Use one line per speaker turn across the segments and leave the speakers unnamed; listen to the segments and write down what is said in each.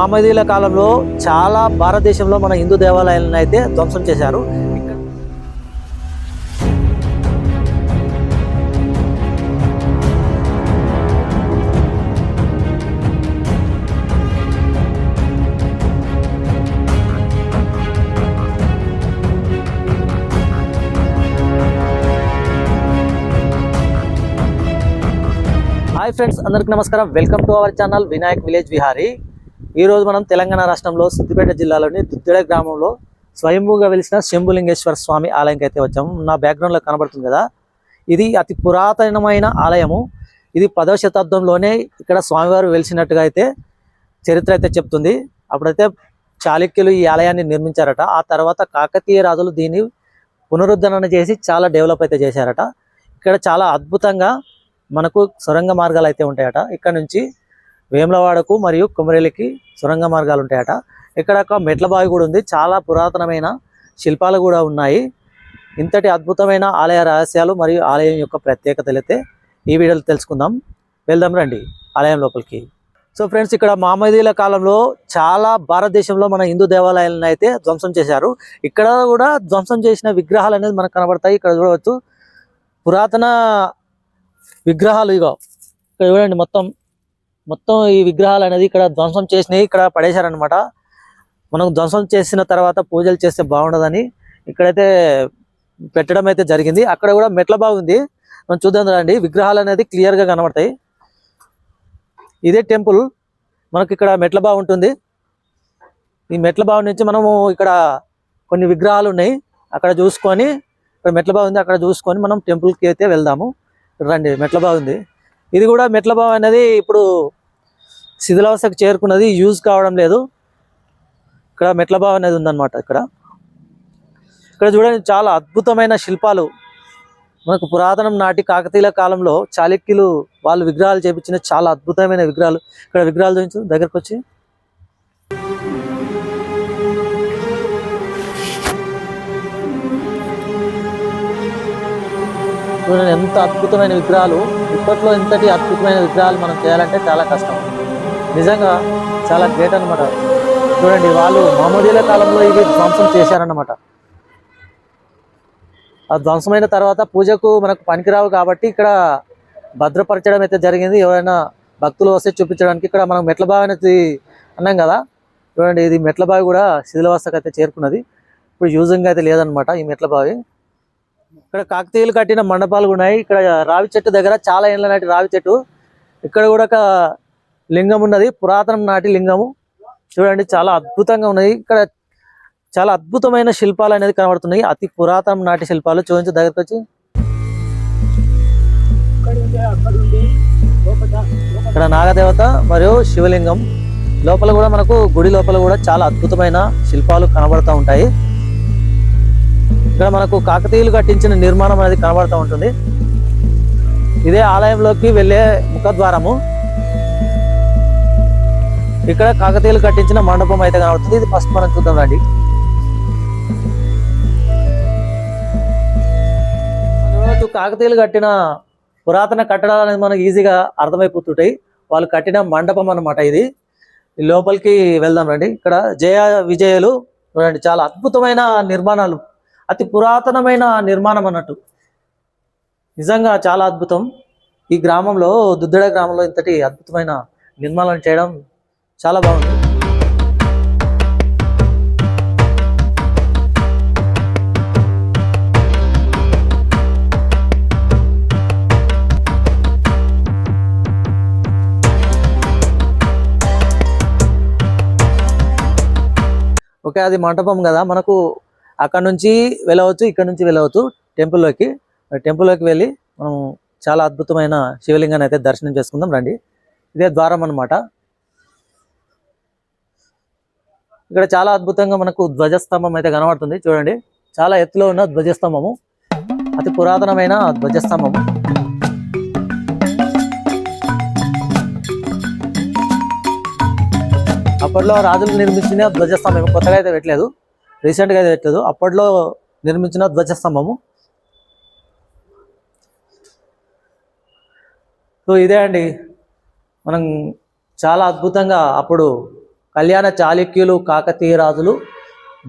మామదీల కాలంలో చాలా భారతదేశంలో మన హిందూ దేవాలయాలను అయితే ధ్వంసం చేశారు. హాయ్ ఫ్రెండ్స్ అందరికి నమస్కారం. Welcome to our channel Vinayak village Vihari ఈరోజు మనం తెలంగాణ రాష్ట్రంలో సిద్దిపేట జిల్లాలోని దుద్దిడ గ్రామంలో స్వయంభూగా వెలిసిన శంభులింగేశ్వర స్వామి ఆలయంకి అయితే వచ్చాము. నా బ్యాక్గ్రౌండ్లో కనబడుతుంది కదా. ఇది అతి పురాతనమైన ఆలయము. ఇది పదవ శతాబ్దంలోనే ఇక్కడ స్వామివారు వెలిసినట్టుగా అయితే చరిత్ర అయితే చెప్తుంది. అప్పుడైతే చాళుక్యులు ఈ ఆలయాన్ని నిర్మించారట. ఆ తర్వాత కాకతీయ రాజులు దీన్ని పునరుద్ధరణ చేసి చాలా డెవలప్ అయితే చేశారట. ఇక్కడ చాలా అద్భుతంగా మనకు సొరంగ మార్గాలు అయితే ఉంటాయట. ఇక్కడ నుంచి వేములవాడకు మరియు కుమరేలికి సొరంగ మార్గాలు ఉంటాయట. ఇక్కడ ఒక మెట్లబావి కూడా ఉంది. చాలా పురాతనమైన శిల్పాలు కూడా ఉన్నాయి. ఇంతటి అద్భుతమైన ఆలయ రహస్యాలు మరియు ఆలయం యొక్క ప్రత్యేకతలైతే ఈ వీడియోలో తెలుసుకుందాం. వెళ్దాం రండి ఆలయం లోపలికి. సో ఫ్రెండ్స్ ఇక్కడ మహమ్మదీల కాలంలో చాలా భారతదేశంలో మన హిందూ దేవాలయాలను అయితే ధ్వంసం చేశారు. ఇక్కడ కూడా ధ్వంసం చేసిన విగ్రహాలు అనేది మనకు కనబడతాయి. ఇక్కడ చూడవచ్చు. పురాతన విగ్రహాలు ఇగో. ఇక్కడ చూడండి మొత్తం మొత్తం ఈ విగ్రహాలు అనేది ఇక్కడ ధ్వంసం చేసినవి ఇక్కడ పడేశారనమాట మనం ధ్వంసం చేసిన తర్వాత పూజలు చేస్తే బాగుండదని ఇక్కడైతే పెట్టడం అయితే జరిగింది. అక్కడ కూడా మెట్ల బాగుంది మనం చూద్దాం రండి. విగ్రహాలు అనేది క్లియర్గా కనబడతాయి. ఇదే టెంపుల్. మనకి ఇక్కడ మెట్ల బావి ఉంటుంది. ఈ మెట్ల బావి నుంచి మనము ఇక్కడ కొన్ని విగ్రహాలు ఉన్నాయి. అక్కడ చూసుకొని ఇక్కడ మెట్ల బావి ఉంది. అక్కడ చూసుకొని మనం టెంపుల్కి అయితే వెళ్దాము. రండి. మెట్ల బావి ఉంది. ఇది కూడా మెట్ల బావి అనేది ఇప్పుడు శిథిలావస్థకు చేరుకున్నది యూజ్ కావడం లేదు. ఇక్కడ మెట్ల అనేది ఉందన్నమాట ఇక్కడ. ఇక్కడ చూడండి చాలా అద్భుతమైన శిల్పాలు. మనకు పురాతనం నాటి కాకతీయుల కాలంలో చాళుక్యులు వాళ్ళు విగ్రహాలు చేపించిన చాలా అద్భుతమైన విగ్రహాలు. ఇక్కడ విగ్రహాలు చూపించు దగ్గరకు వచ్చి చూడండి ఎంత అద్భుతమైన విగ్రహాలు. ఇప్పట్లో ఇంతటి అద్భుతమైన విగ్రహాలు మనం చేయాలంటే చాలా కష్టం. నిజంగా చాలా గ్రేట్ అన్నమాట. చూడండి వాళ్ళు మహమ్మదీల కాలంలో ఇవి ధ్వంసం చేశారన్నమాట. ఆ ధ్వంసమైన తర్వాత పూజకు మనకు పనికిరావు కాబట్టి ఇక్కడ భద్రపరచడం అయితే జరిగింది. ఎవరైనా భక్తులు వస్తే చూపించడానికి ఇక్కడ మనం మెట్ల బావి అనేది అన్నాం కదా. చూడండి ఇది మెట్ల బావి కూడా శిథిలవస్థకు అయితే చేరుకున్నది. ఇప్పుడు యూజింగ్ అయితే లేదనమాట ఈ మెట్ల బావి. ఇక్కడ కాకతీయులు కట్టిన మండపాలు ఉన్నాయి. ఇక్కడ రావి చెట్టు దగ్గర చాలా ఏళ్ళ నాటి రావి చెట్టు. ఇక్కడ కూడా ఒక లింగం ఉన్నది. పురాతనం నాటి లింగము. చూడండి చాలా అద్భుతంగా ఉన్నది. ఇక్కడ చాలా అద్భుతమైన శిల్పాలు అనేది కనబడుతున్నాయి. అతి పురాతనం నాటి శిల్పాలు. చూపించి దగ్గరకు వచ్చి. ఇక్కడ నాగదేవత మరియు శివలింగం. లోపల కూడా మనకు గుడి లోపల కూడా చాలా అద్భుతమైన శిల్పాలు కనబడుతూ ఉంటాయి. ఇక్కడ మనకు కాకతీయులు కట్టించిన నిర్మాణం అనేది కనబడుతూ ఉంటుంది. ఇదే ఆలయంలోకి వెళ్ళే ముఖద్వారము. ఇక్కడ కాకతీయులు కట్టించిన మండపం అయితే కనబడుతుంది. ఇది ఫస్ట్ మనం చూద్దాం రండి. కాకతీయులు కట్టిన పురాతన కట్టడాలు అనేది మనకు ఈజీగా అర్థమైపోతుంటాయి. వాళ్ళు కట్టిన మండపం అన్నమాట ఇది. లోపలికి వెళ్దాం రండి. ఇక్కడ జయ విజయలు చూడండి చాలా అద్భుతమైన నిర్మాణాలు. అతి పురాతనమైన నిర్మాణం అన్నట్టు. నిజంగా చాలా అద్భుతం. ఈ గ్రామంలో దుద్దడ గ్రామంలో ఇంతటి అద్భుతమైన నిర్మాణం చేయడం చాలా బాగుంది. ఓకే అది మంటపం కదా. మనకు అక్కడ నుంచి వెళ్ళవచ్చు ఇక్కడ నుంచి వెళ్ళవచ్చు టెంపుల్లోకి టెంపుల్లోకి వెళ్ళి మనం చాలా అద్భుతమైన శివలింగాన్ని అయితే దర్శనం చేసుకుందాం. రండి. ఇదే ద్వారం అన్నమాట. ఇక్కడ చాలా అద్భుతంగా మనకు ధ్వజస్తంభం అయితే కనబడుతుంది. చూడండి చాలా ఎత్తులో ఉన్న ధ్వజస్తంభము. అతి పురాతనమైన ధ్వజస్తంభము. అప్పట్లో రాజులు నిర్మించిన ధ్వజస్తంభం కొత్తగా అయితే పెట్టలేదు. రీసెంట్గా అయితే పెట్టలేదు. అప్పట్లో నిర్మించిన ధ్వజస్తంభము. సో ఇదే అండి. మనం చాలా అద్భుతంగా అప్పుడు కళ్యాణ చాళుక్యులు కాకతీయ రాజులు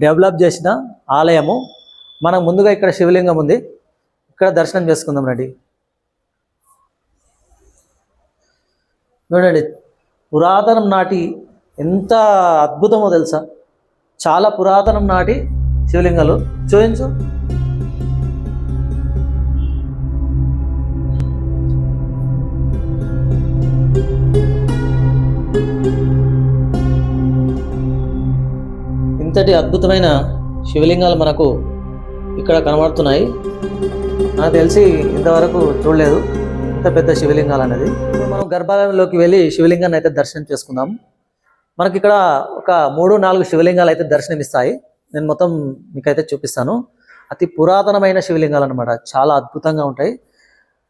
డెవలప్ చేసిన ఆలయము. మనం ముందుగా ఇక్కడ శివలింగం ఉంది. ఇక్కడ దర్శనం చేసుకుందాం రండి. చూడండి పురాతనం నాటి ఎంత అద్భుతమో తెలుసా? చాలా పురాతనం నాటి శివలింగాలు. చూపించు. ఇంతటి అద్భుతమైన శివలింగాలు మనకు ఇక్కడ కనబడుతున్నాయి. నాకు తెలిసి ఇంతవరకు చూడలేదు. ఇంత పెద్ద శివలింగాలు అనేది. మనం గర్భాలయంలోకి వెళ్ళి శివలింగాన్ని అయితే దర్శనం చేసుకుందాం. మనకి ఇక్కడ ఒక మూడు నాలుగు శివలింగాలు అయితే దర్శనం ఇస్తాయి నేను మొత్తం మీకైతే చూపిస్తాను. అతి పురాతనమైన శివలింగాలు అనమాట చాలా అద్భుతంగా ఉంటాయి.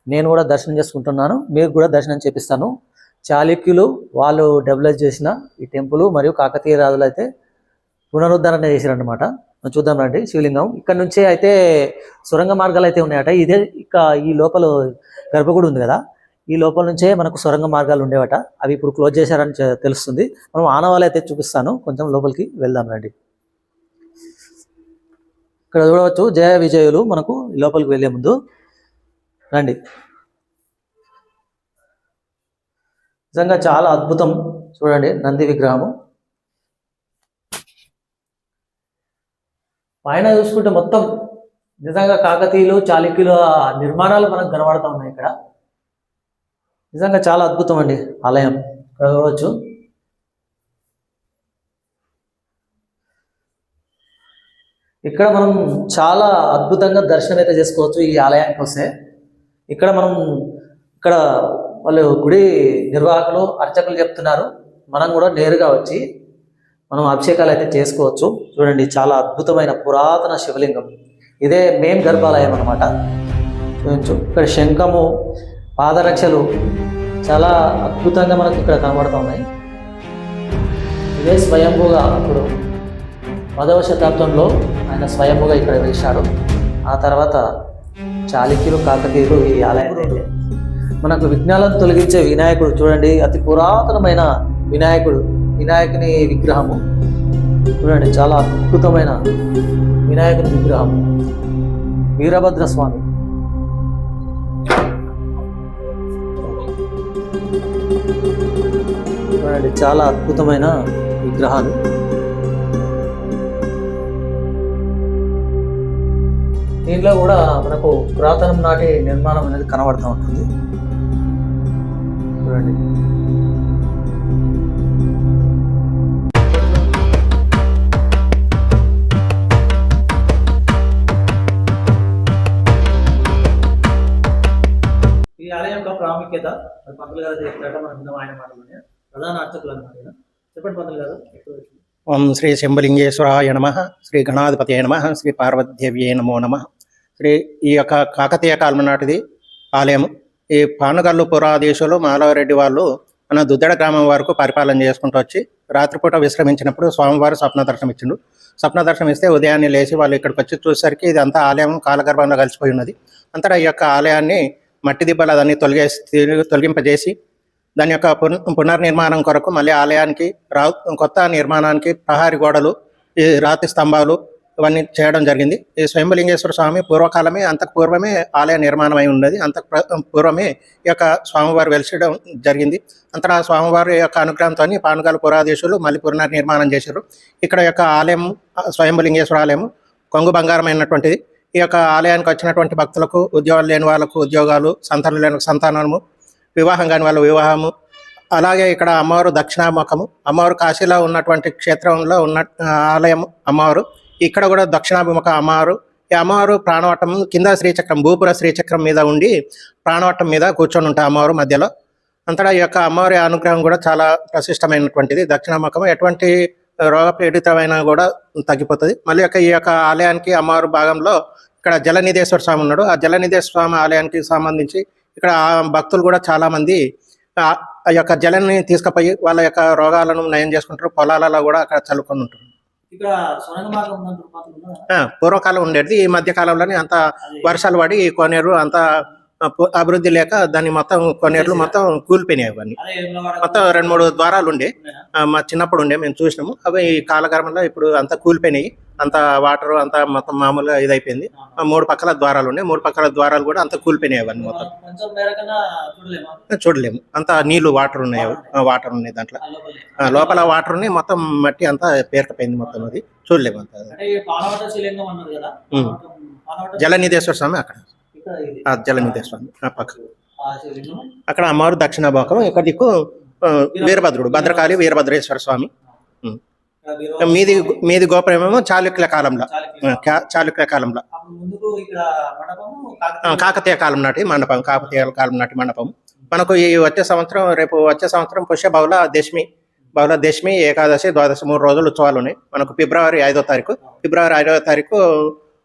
నేను కూడా దర్శనం చేసుకుంటున్నాను. మీరు కూడా దర్శనం చేపిస్తాను. చాళుక్యులు వాళ్ళు డెవలప్ చేసిన ఈ టెంపుల్ మరియు కాకతీయ రాజులు అయితే పునరుద్ధరణ చేశారనమాట మనం చూద్దాం రండి శివలింగం. ఇక్కడ నుంచే అయితే సొరంగ మార్గాలు అయితే ఉన్నాయట. ఇదే ఇక ఈ లోపల గర్భగుడి ఉంది కదా. ఈ లోపల నుంచే మనకు సొరంగ మార్గాలు ఉండేవట. అవి ఇప్పుడు క్లోజ్ చేశారని తెలుస్తుంది. మనం ఆనవాళ్ళు అయితే చూపిస్తాను. కొంచెం లోపలికి వెళ్దాం రండి. ఇక్కడ చూడవచ్చు జయ విజయులు మనకు లోపలికి వెళ్ళే ముందు. రండి. నిజంగా చాలా అద్భుతం. చూడండి నంది విగ్రహము. పైన చూసుకుంటే మొత్తం నిజంగా కాకతీయులు చాళుక్యుల నిర్మాణాలు మనకు కనబడతా ఉన్నాయి ఇక్కడ. నిజంగా చాలా అద్భుతం అండి ఆలయం. ఇక్కడ చూడవచ్చు. ఇక్కడ మనం చాలా అద్భుతంగా దర్శనం అయితే చేసుకోవచ్చు ఈ ఆలయానికి వస్తే. ఇక్కడ మనం ఇక్కడ వాళ్ళు గుడి నిర్వాహకులు అర్చకులు చెప్తున్నారు. మనం కూడా నేరుగా వచ్చి మనం అభిషేకాలు అయితే చేసుకోవచ్చు. చూడండి చాలా అద్భుతమైన పురాతన శివలింగం. ఇదే మెయిన్ గర్భాలయం అనమాట చూపించు ఇక్కడ శంఖము పాదరక్షలు చాలా అద్భుతంగా మనకు ఇక్కడ కనబడుతున్నాయి ఇదే స్వయంభూగా అప్పుడు పదవ శతాబ్దంలో ఆయన స్వయంభూగా ఇక్కడ వేశాడు ఆ తర్వాత చాళుక్యులు కాకతీయులు ఈ ఆలయం అయితే మనకు విఘ్నాలను తొలగించే వినాయకుడు చూడండి అతి పురాతనమైన వినాయకుడు. వినాయకుని విగ్రహము. చూడండి చాలా అద్భుతమైన వినాయకుని విగ్రహం వీరభద్ర స్వామి. చూడండి చాలా అద్భుతమైన విగ్రహాలు. దీనిలో కూడా మనకు పురాతనం నాటి నిర్మాణం అనేది కనబడుతూ ఉంటుంది. చూడండి. యొక్క ప్రాముఖ్యత. మరి పంతులు గారు చెప్తారట మనం విన్నాం ఆయన మాటలోనే. ప్రధాన అర్చకులు అన్నమాట చెప్పండి పంతులు గారు
ఓం శ్రీ శంభలింగేశ్వరాయ నమ శ్రీ గణాధిపతి నమ శ్రీ పార్వతీదేవ్యే నమో నమ. శ్రీ ఈ యొక్క కాకతీయ కాలం నాటిది ఆలయం. ఈ పానగల్లు పురాధీశులు మాధవరెడ్డి వాళ్ళు మన దుద్దడ గ్రామం వరకు పరిపాలన చేసుకుంటూ వచ్చి రాత్రిపూట విశ్రమించినప్పుడు స్వామివారు స్వప్న దర్శనం ఇచ్చిండు. స్వప్న దర్శనం ఇస్తే ఉదయాన్నే లేచి వాళ్ళు ఇక్కడికి వచ్చి చూసేసరికి ఇది అంతా ఆలయం కాలగర్భంలో కలిసిపోయి ఉన్నది. అంతటా ఈ యొక్క ఆలయాన్ని మట్టి దిబ్బలు అదన్నీ తొలగేసి తొలగింపజేసి దాని యొక్క పున- పునర్నిర్మాణం కొరకు మళ్ళీ ఆలయానికి రా కొత్త నిర్మాణానికి ప్రహారి గోడలు ఈ రాతి స్తంభాలు ఇవన్నీ చేయడం జరిగింది. ఈ స్వయంభలింగేశ్వర స్వామి పూర్వకాలమే అంతకు పూర్వమే ఆలయ నిర్మాణం అయి ఉన్నది. అంతకు పూర్వమే ఈ యొక్క స్వామివారు వెలిసడం జరిగింది. అంతటా స్వామివారి యొక్క అనుగ్రహంతో పానుగాల పురాధీశులు మళ్ళీ పునర్నిర్మాణం చేశారు. ఇక్కడ యొక్క ఆలయం ఆ, స్వయంభలింగేశ్వర ఆలయం కొంగు బంగారమైనటువంటిది. ఈ యొక్క ఆలయానికి వచ్చినటువంటి భక్తులకు ఉద్యోగాలు లేని వాళ్ళకు ఉద్యోగాలు సంతానం లేని సంతానము వివాహం కాని వాళ్ళ వివాహము అలాగే ఇక్కడ అమ్మవారు దక్షిణాముఖము అమ్మవారు కాశీలో ఉన్నటువంటి క్షేత్రంలో ఉన్న ఆలయం అమ్మవారు ఇక్కడ కూడా దక్షిణాభిముఖ అమ్మవారు ఈ అమ్మవారు ప్రాణవటం కింద శ్రీచక్రం భూపుర శ్రీచక్రం మీద ఉండి ప్రాణవట్టం మీద కూర్చొని ఉంటాయి అమ్మవారు మధ్యలో. అంతటా ఈ యొక్క అమ్మవారి అనుగ్రహం కూడా చాలా ప్రశిష్టమైనటువంటిది దక్షిణాముఖం ఎటువంటి రోగపీడితమైన కూడా తగ్గిపోతుంది. మళ్ళీ యొక్క ఈ యొక్క ఆలయానికి అమ్మవారు భాగంలో ఇక్కడ జలనిధేశ్వర స్వామి ఉన్నాడు. ఆ జలనిధేశ్వర స్వామి ఆలయానికి సంబంధించి ఇక్కడ ఆ భక్తులు కూడా చాలా మంది ఆ యొక్క జలాన్ని తీసుకుపోయి వాళ్ళ యొక్క రోగాలను నయం చేసుకుంటారు. పొలాలలో కూడా అక్కడ చల్లుకొని ఉంటారు. పూర్వకాలం ఉండేది. ఈ మధ్య కాలంలోనే అంత వర్షాలు పడి కోనేరు అంతా అభివృద్ధి లేక దాన్ని మొత్తం కొన్నేళ్ళు మొత్తం కూలిపోయినాయి అవన్నీ. మొత్తం రెండు మూడు ద్వారాలు ఉండే. మా చిన్నప్పుడు ఉండే మేము చూసినాము. అవి ఈ కాలక్రమంలో ఇప్పుడు అంతా కూలిపోయినాయి. అంత వాటర్ అంతా మొత్తం మామూలుగా ఇదైపోయింది. మూడు పక్కల ద్వారాలు ఉండే. మూడు పక్కల ద్వారాలు కూడా అంత కూలిపోయినాయి అవన్నీ మొత్తం.
చూడలేమా?
అంత నీళ్ళు వాటర్ ఉన్నాయి. వాటర్ ఉన్నాయి. దాంట్లో.
లోపలే.
వాటర్ ఉన్నాయి. మొత్తం మట్టి అంతా పేరుకపోయింది మొత్తం అది. చూడలేము అంత. జలనిధేశ్వర స్వామి అక్కడ. జలనిధేశ్వర స్వామి ఆ పక్క అక్కడ అమ్మవారు దక్షిణ భాగం ఇక్కడ దిక్కు వీరభద్రుడు భద్రకాళి వీరభద్రేశ్వర స్వామి. మీది మీది గోపురమేమో చాళుక్యుల కాలంలో.
చాళుక్యుల.
కాలంలో.
కాకతీయ
కాలం నాటి మండపం కాకతీయ కాలం నాటి మండపం. మనకు ఈ వచ్చే సంవత్సరం రేపు వచ్చే సంవత్సరం పుష్య బహుళ దశమి బహుళ దశమి ఏకాదశి ద్వాదశి మూడు రోజులు ఉత్సవాలు ఉన్నాయి. మనకు ఫిబ్రవరి ఐదో తారీఖు. ఫిబ్రవరి ఐదో తారీఖు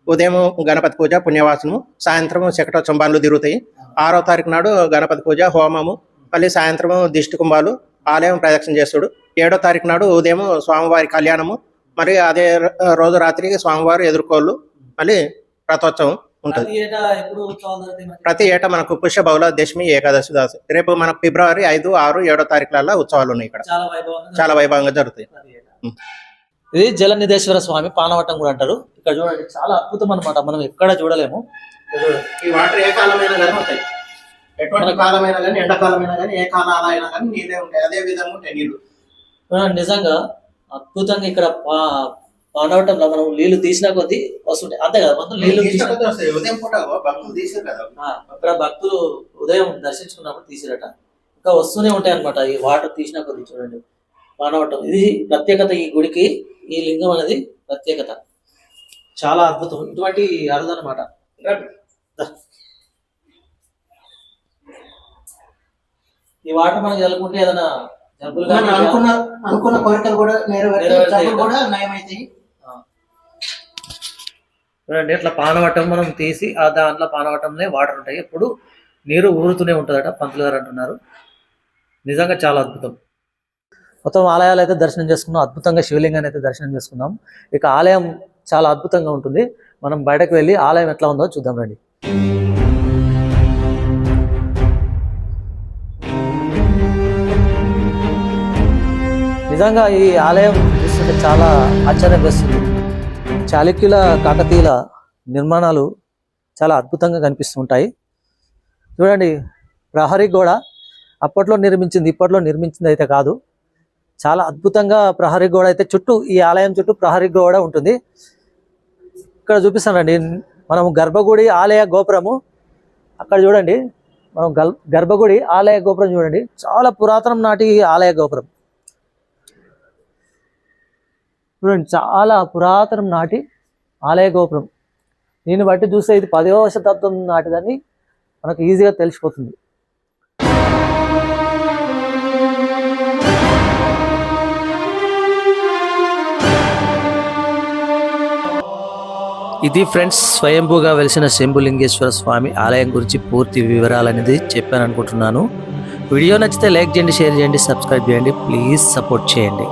ఉదయం గణపతి పూజ పుణ్యవాసనము సాయంత్రం శకట చుంబాలు తిరుగుతాయి. ఆరో తారీఖు నాడు గణపతి పూజ హోమము మళ్ళీ సాయంత్రం దిష్టి కుంభాలు ఆలయం ప్రదక్షిణ చేస్తాడు ఏడో తారీఖు నాడు ఉదయం స్వామివారి కళ్యాణము మరి అదే రోజు రాత్రికి స్వామివారి ఎదుర్కోళ్ళు మళ్ళీ రథోత్సవం ఉంటుంది.
ప్రతి ఏటా
మనకు పుష్య బహుళ దశమి ఏకాదశి దాసి. రేపు మనకు ఫిబ్రవరి ఐదు ఆరు ఏడో తారీఖులలో ఉత్సవాలు ఉన్నాయి ఇక్కడ.
చాలా వైభవంగా
జరుగుతాయి.
ఇది జలనిధేశ్వర స్వామి పానవటం కూడా అంటారు. ఇక్కడ చూడండి చాలా అద్భుతం అన్నమాట మనం ఎక్కడ చూడలేము.
ఈ వాటర్ ఏ కాలమైనా కానీ ఉంటాయి. ఎటువంటి కాలమైనా కానీ ఎండాకాలమైనా కానీ ఏ కాలాలు అయినా కానీ నీళ్ళే ఉంటాయి. అదే విధంగా ఉంటాయి
చూడండి, నిజంగా అద్భుతంగా ఇక్కడ పానవటంలో మనం నీళ్ళు తీసినా కొద్దీ వస్తుంటాయి. అంతే కదా మొత్తం నీళ్ళు తీసిన
ఉదయం పూట భక్తులు తీసారు కదా.
అక్కడ భక్తులు ఉదయం దర్శించుకున్నప్పుడు తీసిరట. ఇంకా వస్తూనే ఉంటాయి అన్నమాట ఈ వాటర్ తీసిన కొద్ది చూడండి. పానవటం ఇది ప్రత్యేకత ఈ గుడికి ఈ లింగం అనేది ప్రత్యేకత. చాలా అద్భుతం. ఇటువంటి అరుదనమాట. ఈ వాటర్ మనం చల్లుకుంటే ఏదైనా జబ్బులు
అనుకున్న అనుకున్న కోరికలు కూడా నయమవుతాయి
చూడండి ఇట్లా పానవటం మనం తీసి ఆ దాంట్లో పానవటంలో వాటర్ ఉంటాయి. ఎప్పుడు నీరు ఊరుతూనే ఉంటుందట పంతులు గారు అంటున్నారు. నిజంగా చాలా అద్భుతం. మొత్తం ఆలయాలు అయితే దర్శనం చేసుకున్నాం. అద్భుతంగా శివలింగాన్ని అయితే దర్శనం చేసుకున్నాం. ఇక ఆలయం చాలా అద్భుతంగా ఉంటుంది. మనం బయటకు వెళ్ళి ఆలయం ఎట్లా ఉందో చూద్దాం రండి. నిజంగా ఈ ఆలయం చూస్తుంటే చాలా ఆశ్చర్యం వేస్తుంది చాళుక్యుల కాకతీయుల నిర్మాణాలు చాలా అద్భుతంగా కనిపిస్తుంటాయి చూడండి ప్రహరీ గోడ అప్పట్లో నిర్మించింది ఇప్పట్లో నిర్మించింది అయితే కాదు. చాలా అద్భుతంగా ప్రహరీ గోడ అయితే చుట్టూ ఈ ఆలయం చుట్టూ ప్రహరీ గోడ ఉంటుంది. ఇక్కడ చూపిస్తానండి మనం గర్భగుడి ఆలయ గోపురము. అక్కడ చూడండి. మనం గర్భగుడి ఆలయ గోపురం చూడండి. చాలా పురాతనం నాటి ఆలయ గోపురం. చూడండి చాలా పురాతనం నాటి ఆలయ గోపురం. దీన్ని బట్టి చూస్తే ఇది పదవ శతాబ్దం నాటిదని మనకు ఈజీగా తెలిసిపోతుంది. ఇది ఫ్రెండ్స్ స్వయంభూగా వెలిసిన శంభులింగేశ్వర స్వామి ఆలయం గురించి పూర్తి వివరాలు అనేది చెప్పాను అనుకుంటున్నాను వీడియో నచ్చితే లైక్ చేయండి షేర్ చేయండి సబ్స్క్రైబ్ చేయండి ప్లీజ్ సపోర్ట్ చేయండి.